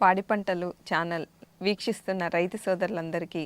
పాడి పంటలు ఛానల్ వీక్షిస్తున్న రైతు సోదరులందరికీ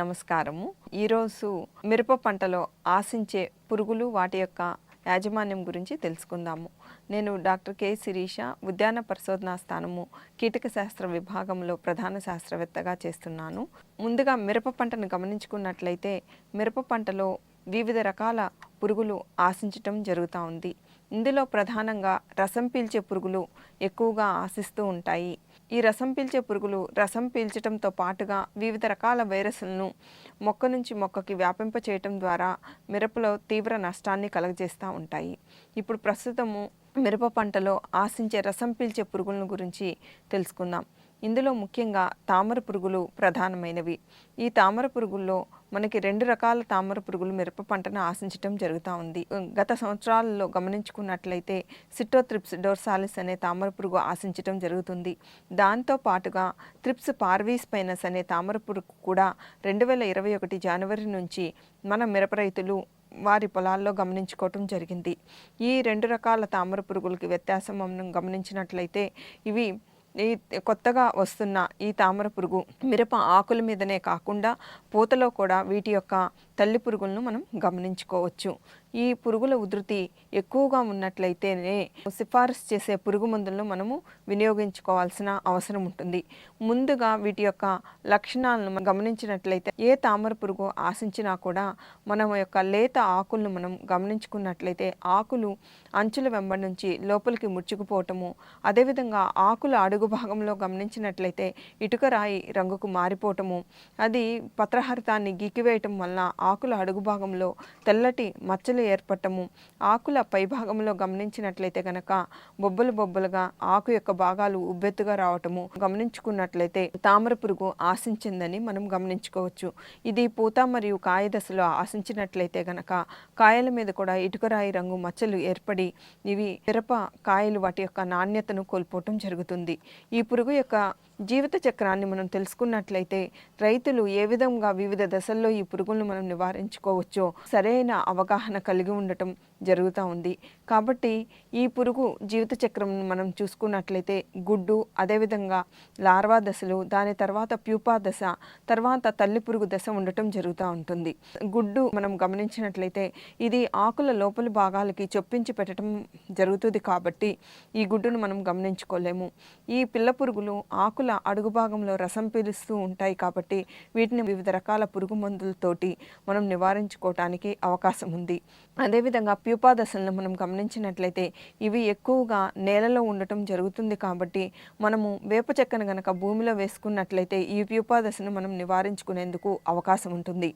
నమస్కారము. ఈరోజు మిరప పంటలో ఆశించే పురుగులు వాటి యొక్క యాజమాన్యం గురించి తెలుసుకుందాము. నేను డాక్టర్ కె శిరీష ఉద్యాన పరిశోధనా స్థానము కీటక శాస్త్ర విభాగంలో ప్రధాన శాస్త్రవేత్తగా చేస్తున్నాను. ముందుగా మిరప పంటను గమనించుకున్నట్లయితే మిరప పంటలో వివిధ రకాల పురుగులు ఆశించటం జరుగుతూ ఉంది. ఇందులో ప్రధానంగా రసం పీల్చే పురుగులు ఎక్కువగా ఆశిస్తూ ఉంటాయి. ఈ రసం పీల్చే పురుగులు రసం పీల్చడంతో పాటుగా వివిధ రకాల వైరస్లను మొక్క నుంచి మొక్కకి వ్యాపింప చేయటం ద్వారా మిరపలో తీవ్ర నష్టాన్ని కలుగజేస్తూ ఉంటాయి. ఇప్పుడు ప్రస్తుతము మిరప పంటలో ఆశించే రసం పీల్చే పురుగులను గురించి తెలుసుకుందాం. ఇందులో ముఖ్యంగా తామర పురుగులు ప్రధానమైనవి. ఈ తామర పురుగుల్లో మనకి రెండు రకాల తామర పురుగులు మిరప పంటను ఆశించటం జరుగుతూ ఉంది. గత సంవత్సరాలలో గమనించుకున్నట్లయితే సిటోత్రిప్స్ డోర్సాలిస్ అనే తామర పురుగు ఆశించటం జరుగుతుంది. దాంతో పాటుగా త్రిప్స్ పార్వీస్ పైనస్ అనే తామర పురుగు కూడా రెండు వేల ఇరవై ఒకటి జనవరి నుంచి మన మిరప రైతులు వారి పొలాల్లో గమనించుకోవటం జరిగింది. ఈ రెండు రకాల తామర పురుగులకి వ్యత్యాసం మనం గమనించినట్లయితే ఇవి ఈ కొత్తగా వస్తున్న ఈ తామర పురుగు మిరప ఆకుల మీదనే కాకుండా పూతలో కూడా వీటి యొక్క తల్లి పురుగులను మనం గమనించుకోవచ్చు. ఈ పురుగుల ఉధృతి ఎక్కువగా ఉన్నట్లయితేనే సిఫారసు చేసే పురుగు మందులను మనము వినియోగించుకోవాల్సిన అవసరం ఉంటుంది. ముందుగా వీటి యొక్క లక్షణాలను గమనించినట్లయితే ఏ తామర పురుగు ఆశించినా కూడా మనం యొక్క లేత ఆకులను మనం గమనించుకున్నట్లయితే ఆకులు అంచుల వెంబడి నుంచి లోపలికి ముడుచుకుపోవటము అదేవిధంగా ఆకుల అడుగు భాగంలో గమనించినట్లయితే ఇటుక రాయి రంగుకు మారిపోవటము అది పత్రహరితాన్ని గీకివేయటం వలన ఆకుల అడుగు భాగంలో తెల్లటి మచ్చలు ఏర్పడటము. ఆకుల పై భాగంలో గమనించినట్లయితే గనక బొబ్బలు బొబ్బలుగా ఆకు యొక్క భాగాలు ఉబ్బెత్తుగా రావటము గమనించుకున్నట్లయితే తామర పురుగు ఆశించిందని మనం గమనించుకోవచ్చు. ఇది పూత మరియు కాయ దశలో ఆశించినట్లయితే గనక కాయల మీద కూడా ఇటుకరాయి రంగు మచ్చలు ఏర్పడి ఇవి మిరప కాయలు వాటి యొక్క నాణ్యతను కోల్పోవటం జరుగుతుంది. ఈ పురుగు యొక్క జీవిత చక్రాన్ని మనం తెలుసుకున్నట్లయితే రైతులు ఏ విధంగా వివిధ దశల్లో ఈ పురుగులను మనం నివారించుకోవచ్చో సరైన అవగాహన కలిగి ఉండటం జరుగుతూ ఉంది. కాబట్టి ఈ పురుగు జీవిత చక్రం మనం చూసుకున్నట్లయితే గుడ్డు అదేవిధంగా లార్వా దశలు దాని తర్వాత ప్యూపా దశ తర్వాత తల్లి పురుగు దశ ఉండటం జరుగుతూ ఉంటుంది. గుడ్డు మనం గమనించినట్లయితే ఇది ఆకుల లోపలి భాగాలకి చొప్పించి పెట్టడం జరుగుతుంది కాబట్టి ఈ గుడ్డును మనం గమనించుకోలేము. ఈ పిల్ల పురుగులు ఆకుల అడుగు భాగంలో రసం పీలుస్తూ ఉంటాయి కాబట్టి వీటిని వివిధ రకాల పురుగు మందులతోటి మనం నివారించుకోవటానికి అవకాశం ఉంది. అదేవిధంగా ప్యూపా దశలను మనం గమనించినట్లయితే ఇవి ఎక్కువగా నేలలో ఉండటం జరుగుతుంది కాబట్టి మనము వేప చెక్కను గనక భూమిలో వేసుకున్నట్లయితే ఈ ప్యూపా దశను మనం నివారించుకునేందుకు అవకాశం ఉంటుంది.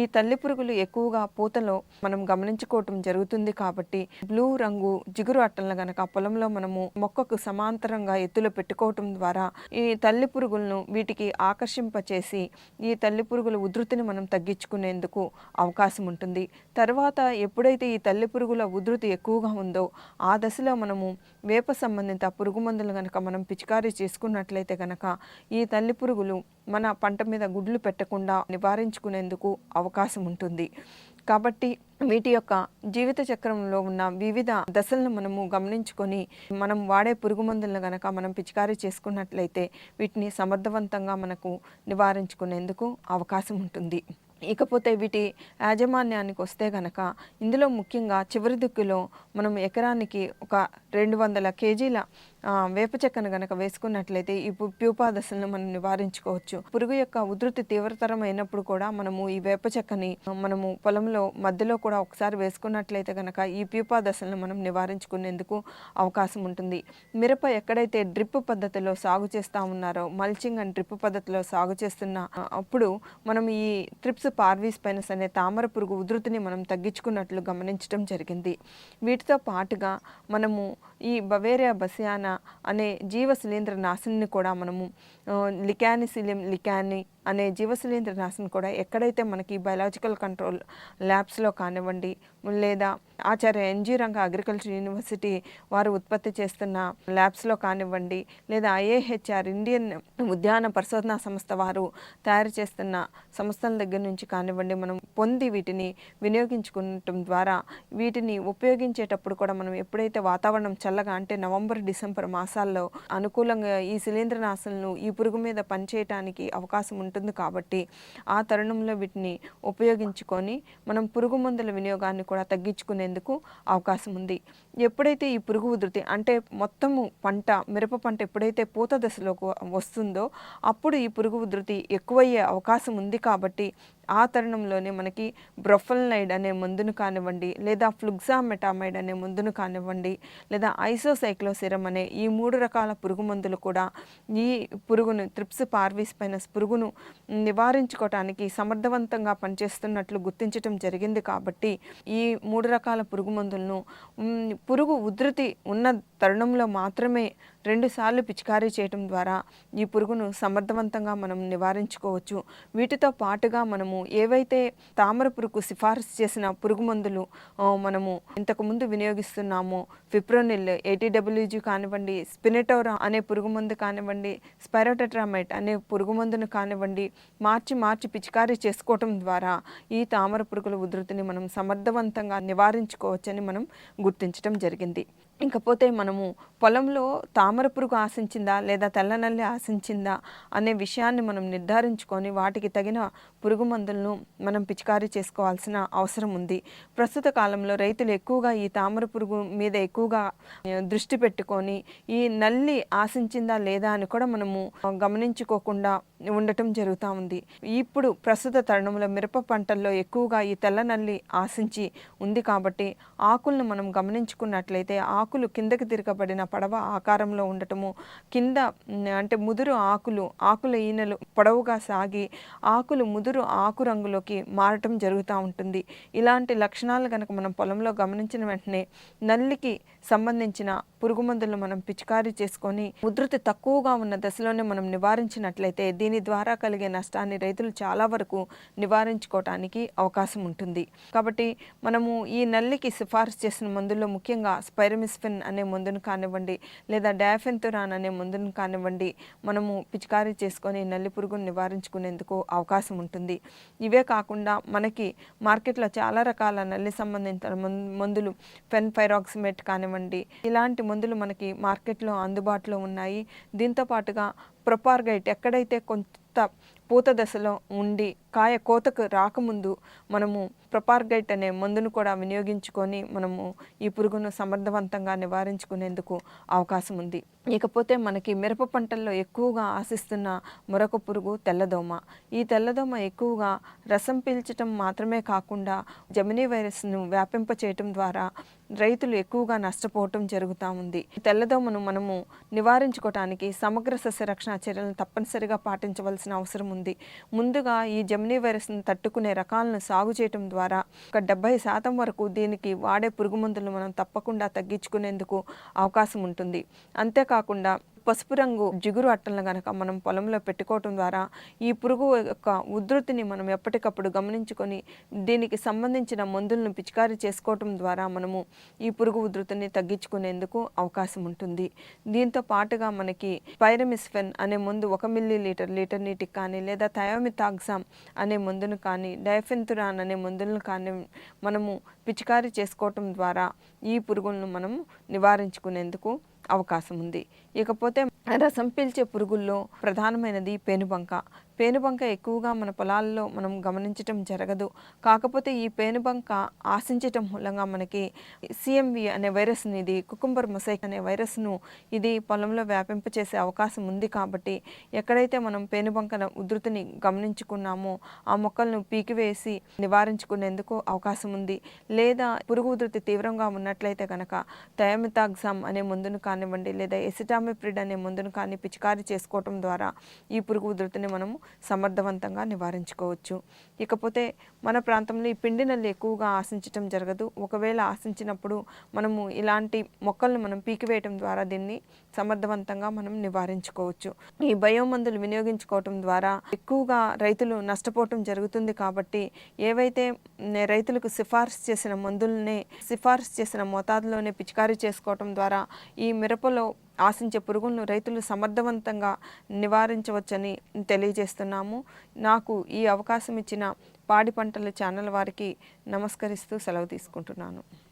ఈ తల్లి పురుగులు ఎక్కువగా పూతలో మనం గమనించుకోవటం జరుగుతుంది కాబట్టి బ్లూ రంగు జిగురు అట్టలను గనక పొలంలో మనము మొక్కకు సమాంతరంగా ఎత్తులో పెట్టుకోవటం ద్వారా ఈ తల్లి పురుగులను వీటికి ఆకర్షింపచేసి ఈ తల్లి పురుగుల ఉధృతిని మనం తగ్గించుకునేందుకు అవకాశం ఉంటుంది. తర్వాత ఎప్పుడైతే ఈ తల్లి పురుగు పురుగుల ఉధృతి ఎక్కువగా ఉందో ఆ దశలో మనము వేప సంబంధిత పురుగు మందులు కనుక మనం పిచికారీ చేసుకున్నట్లయితే కనుక ఈ తల్లి పురుగులు మన పంట మీద గుడ్లు పెట్టకుండా నివారించుకునేందుకు అవకాశం ఉంటుంది. కాబట్టి వీటి యొక్క జీవిత చక్రంలో ఉన్న వివిధ దశలను మనము గమనించుకొని మనం వాడే పురుగు మందులను గనక మనం పిచికారీ చేసుకున్నట్లయితే వీటిని సమర్థవంతంగా మనకు నివారించుకునేందుకు అవకాశం ఉంటుంది. ఇకపోతే వీటి యాజమాన్యానికి వస్తే గనక ఇందులో ముఖ్యంగా చివరి దిక్కులో మనం ఎకరానికి ఒక రెండు వందల కేజీల వేప చెక్కను గనక వేసుకున్నట్లయితే ఈ ప్యూపా దశలను మనం నివారించుకోవచ్చు. పురుగు యొక్క ఉధృతి తీవ్రతరమైనప్పుడు కూడా మనము ఈ వేప చెక్కని మనము పొలంలో మధ్యలో కూడా ఒకసారి వేసుకున్నట్లయితే గనక ఈ ప్యూపా దశలను మనం నివారించుకునేందుకు అవకాశం ఉంటుంది. మిరప ఎక్కడైతే డ్రిప్ పద్ధతిలో సాగు చేస్తూ ఉన్నారో మల్చింగ్ అండ్ డ్రిప్ పద్ధతిలో సాగు చేస్తున్న అప్పుడు మనం ఈ ట్రిప్స్ పార్వీస్ పైనస్ అనే తామర పురుగు ఉధృతిని మనం తగ్గించుకున్నట్లు గమనించడం జరిగింది. వీటితో పాటుగా మనము ఈ బవేరియా బసియానా అనే జీవ శిలీంద్ర నాశిని కూడా మనము ఆ, లికానిసిలియం లికాని అనే జీవశిలీంద్ర నాశనం కూడా ఎక్కడైతే మనకి బయలాజికల్ కంట్రోల్ ల్యాబ్స్లో కానివ్వండి లేదా Acharya N G Ranga agriculture university వారు ఉత్పత్తి చేస్తున్న ల్యాబ్స్లో కానివ్వండి లేదా ఐఏహెచ్ఆర్ ఇండియన్ ఉద్యాన పరిశోధనా సంస్థ వారు తయారు చేస్తున్న సంస్థల దగ్గర నుంచి కానివ్వండి మనం పొంది వీటిని వినియోగించుకుంటం ద్వారా వీటిని ఉపయోగించేటప్పుడు కూడా మనం ఎప్పుడైతే వాతావరణం చల్లగా అంటే నవంబర్ డిసెంబర్ డిసెంబర్ మాసాల్లో అనుకూలంగా ఈ శిలీంద్రనాశనలు ఈ పురుగు మీద పనిచేయటానికి అవకాశం ఉంటుంది ఉంటుంది కాబట్టి ఆ తరుణంలో వీటిని ఉపయోగించుకొని మనం పురుగు మందుల వినియోగాన్ని కూడా తగ్గించుకునేందుకు అవకాశం ఉంది. ఎప్పుడైతే ఈ పురుగు ఉధృతి అంటే మొత్తము పంట మిరప పంట ఎప్పుడైతే పూత దశలోకి వస్తుందో అప్పుడు ఈ పురుగు ఉధృతి ఎక్కువయ్యే అవకాశం ఉంది కాబట్టి ఆ తరుణంలోనే మనకి బ్రొఫల్నైడ్ అనే మందును కానివ్వండి లేదా ఫ్లుగ్జామెటామైడ్ అనే మందును కానివ్వండి లేదా ఐసోసైక్లోసిరం అనే ఈ మూడు రకాల పురుగు మందులు కూడా ఈ పురుగును త్రిప్స్ పార్వీస్ పైన పురుగును నివారించుకోవటానికి సమర్థవంతంగా పనిచేస్తున్నట్లు గుర్తించటం జరిగింది కాబట్టి ఈ మూడు రకాల పురుగు మందులను పురుగు ఉధృతి ఉన్న తరుణంలో మాత్రమే రెండుసార్లు పిచికారీ చేయటం ద్వారా ఈ పురుగును సమర్థవంతంగా మనం నివారించుకోవచ్చు. వీటితో పాటుగా మనము ఏవైతే తామర పురుగు సిఫారసు చేసిన పురుగు మందులు మనము ఇంతకుముందు వినియోగిస్తున్నామో ఫిప్రోనిల్ ఏటీడబ్ల్యూజీ కానివ్వండి స్పినెటోరా అనే పురుగు మందు కానివ్వండి స్పైరోటెట్రామైట్ అనే పురుగు మందును కానివ్వండి మార్చి మార్చి పిచికారీ చేసుకోవటం ద్వారా ఈ తామర పురుగుల ఉధృతిని మనం సమర్థవంతంగా నివారించుకోవచ్చని మనం గుర్తించడం జరిగింది. ఇంకపోతే మనము పొలంలో తామర పురుగు ఆశించిందా లేదా తెల్లనల్లి ఆశించిందా అనే విషయాన్ని మనం నిర్ధారించుకొని వాటికి తగిన పురుగు మందులను మనం పిచికారీ చేసుకోవాల్సిన అవసరం ఉంది. ప్రస్తుత కాలంలో రైతులు ఎక్కువగా ఈ తామర పురుగు మీద ఎక్కువగా దృష్టి పెట్టుకొని ఈ నల్లి ఆశించిందా లేదా అని కూడా మనము గమనించుకోకుండా ఉండటం జరుగుతూ ఉంది. ఇప్పుడు ప్రస్తుత తరుణంలో మిరప పంటల్లో ఎక్కువగా ఈ తెల్ల నల్లి ఆశించి ఉంది కాబట్టి ఆకులను మనం గమనించుకున్నట్లయితే ఆకు ఆకులు కిందకి తిరగబడిన పడవ ఆకారంలో ఉండటము. కింద అంటే ముదురు ఆకులు ఆకుల ఈనెలు పొడవుగా సాగి ఆకులు ముదురు ఆకు రంగులోకి మారటం జరుగుతూ ఉంటుంది. ఇలాంటి లక్షణాలు కనుక మనం పొలంలో గమనించిన వెంటనే నల్లికి సంబంధించిన పురుగు మందులను మనం పిచికారీ చేసుకొని ఉధృతి తక్కువగా ఉన్న దశలోనే మనం నివారించినట్లయితే దీని ద్వారా కలిగే నష్టాన్ని రైతులు చాలా వరకు నివారించుకోవటానికి అవకాశం ఉంటుంది. కాబట్టి మనము ఈ నల్లికి సిఫార్సు చేసిన మందుల్లో ముఖ్యంగా స్పైరమిస్ స్పైరమిస్ఫిన్ అనే మందును కానివ్వండి లేదా డయాఫెన్తురాన్ అనే మందును కానివ్వండి మనము పిచికారీ చేసుకొని నల్లి పురుగును నివారించుకునేందుకు అవకాశం ఉంటుంది. ఇవే కాకుండా మనకి మార్కెట్లో చాలా రకాల నల్లి సంబంధించిన మం- మందులు ఫెన్ ఫైరాక్సిమేట్ కానివ్వండి ఇలాంటి మందులు మనకి మార్కెట్లో అందుబాటులో ఉన్నాయి. దీంతో పాటుగా ప్రొపార్గైట్ ఎక్కడైతే కొంత పూత దశలో ఉండి కాయ కోతకు రాకముందు మనము ప్రొపార్గైట్ అనే మందును కూడా వినియోగించుకొని మనము ఈ పురుగును సమర్థవంతంగా నివారించుకునేందుకు అవకాశం ఉంది ఇకపోతే మనకి మిరప పంటల్లో ఎక్కువగా ఆశిస్తున్న మరొక పురుగు తెల్లదోమ. ఈ తెల్లదోమ ఎక్కువగా రసం పీల్చటం మాత్రమే కాకుండా జమినీ వైరస్ను వ్యాపింప చేయటం ద్వారా రైతులు ఎక్కువగా నష్టపోవటం జరుగుతూ ఉంది. తెల్లదోమను మనము నివారించుకోవటానికి సమగ్ర సస్యరక్షణ చర్యలను తప్పనిసరిగా పాటించవలసిన అవసరం ఉంది. ముందుగా ఈ జమినీ వైరస్ను తట్టుకునే రకాలను సాగు చేయటం ద్వారా ఒక డెబ్బై శాతం వరకు దీనికి వాడే పురుగు మందులను మనం తప్పకుండా తగ్గించుకునేందుకు అవకాశం ఉంటుంది. అంతేకాకుండా పసుపు రంగు జిగురు అట్టలను గనక మనం పొలంలో పెట్టుకోవటం ద్వారా ఈ పురుగు యొక్క ఉధృతిని మనం ఎప్పటికప్పుడు గమనించుకొని దీనికి సంబంధించిన మందులను పిచికారీ చేసుకోవటం ద్వారా మనము ఈ పురుగు ఉధృతిని తగ్గించుకునేందుకు అవకాశం ఉంటుంది. దీంతో పాటుగా మనకి పైరమిస్ఫెన్ అనే మందు ఒక మిల్లీ లీటర్ లీటర్ నీటికి కానీ లేదా థయోమితాగ్జామ్ అనే మందును కానీ డైఫెన్తురాన్ అనే మందులను కానీ మనము పిచికారీ చేసుకోవటం ద్వారా ఈ పురుగులను మనము నివారించుకునేందుకు అవకాశం ఉంది. ఇకపోతే రసం పీల్చే పురుగుల్లో ప్రధానమైనది పేనుబంక. పేనుబంక ఎక్కువగా మన పొలాల్లో మనం గమనించటం జరగదు. కాకపోతే ఈ పేనుబంక ఆశించటం మూలంగా మనకి సిఎంవి అనే వైరస్ని ఇది కుకుంబర్ మొసైక్ అనే వైరస్ను ఇది పొలంలో వ్యాపింపచేసే అవకాశం ఉంది కాబట్టి ఎక్కడైతే మనం పేనుబంక ఉధృతిని గమనించుకున్నామో ఆ మొక్కలను పీకివేసి నివారించుకునేందుకు అవకాశం ఉంది. లేదా పురుగు ఉధృతి తీవ్రంగా ఉన్నట్లయితే కనుక థయామితాగ్జామ్ అనే మందును కానివ్వండి లేదా ఎసిటామిప్రిడ్ అనే మందును కానీ పిచికారీ చేసుకోవటం ద్వారా ఈ పురుగు ఉధృతిని మనము సమర్థవంతంగా నివారించుకోవచ్చు. ఇకపోతే మన ప్రాంతంలో ఈ పిండి నల్లి ఎక్కువగా ఆశించటం జరగదు. ఒకవేళ ఆశించినప్పుడు మనము ఇలాంటి మొక్కలను మనం పీకివేయటం ద్వారా దీన్ని సమర్థవంతంగా మనం నివారించుకోవచ్చు. ఈ బయో మందులు వినియోగించుకోవటం ద్వారా ఎక్కువగా రైతులు నష్టపోవటం జరుగుతుంది కాబట్టి ఏవైతే రైతులకు సిఫార్సు చేసిన మందులనే సిఫార్సు చేసిన మోతాదులోనే పిచికారీ చేసుకోవటం ద్వారా ఈ మిరపలో ఆశించే పురుగులను రైతులు సమర్థవంతంగా నివారించవచ్చని తెలియజేస్తున్నాము. నాకు ఈ అవకాశం ఇచ్చిన పాడి పంటల ఛానల్ వారికి నమస్కరిస్తూ సెలవు తీసుకుంటున్నాను.